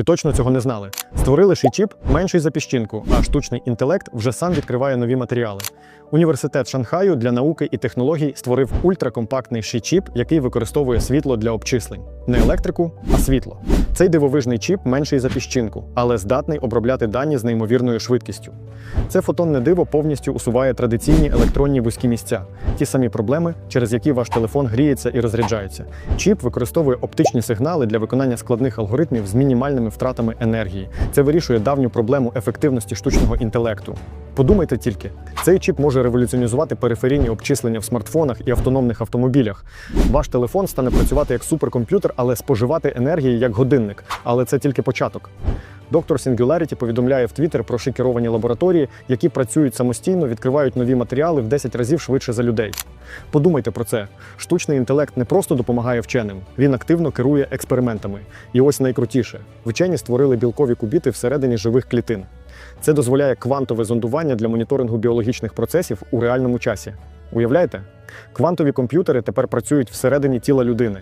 Ви точно цього не знали. Створили ший чіп менший за піщинку, а штучний інтелект вже сам відкриває нові матеріали. Університет Шанхаю для науки і технологій створив ультракомпактний ший чіп, який використовує світло для обчислень. Не електрику, а світло. Цей дивовижний чіп менший за піщинку, але здатний обробляти дані з неймовірною швидкістю. Це фотонне диво повністю усуває традиційні електронні вузькі місця, ті самі проблеми, через які ваш телефон гріється і розряджається. Чіп використовує оптичні сигнали для виконання складних алгоритмів з мінімальними втратами енергії. Це вирішує давню проблему ефективності штучного інтелекту. Подумайте тільки, цей чіп може революціонізувати периферійні обчислення в смартфонах і автономних автомобілях. Ваш телефон стане працювати як суперкомп'ютер, але споживати енергії як годинник. Але це тільки початок. Доктор Singularity повідомляє в Twitter про шикеровані лабораторії, які працюють самостійно, відкривають нові матеріали в 10 разів швидше за людей. Подумайте про це. Штучний інтелект не просто допомагає вченим, він активно керує експериментами. І ось найкрутіше: вчені створили білкові кубіти всередині живих клітин. Це дозволяє квантове зондування для моніторингу біологічних процесів у реальному часі. Уявляєте? Квантові комп'ютери тепер працюють всередині тіла людини.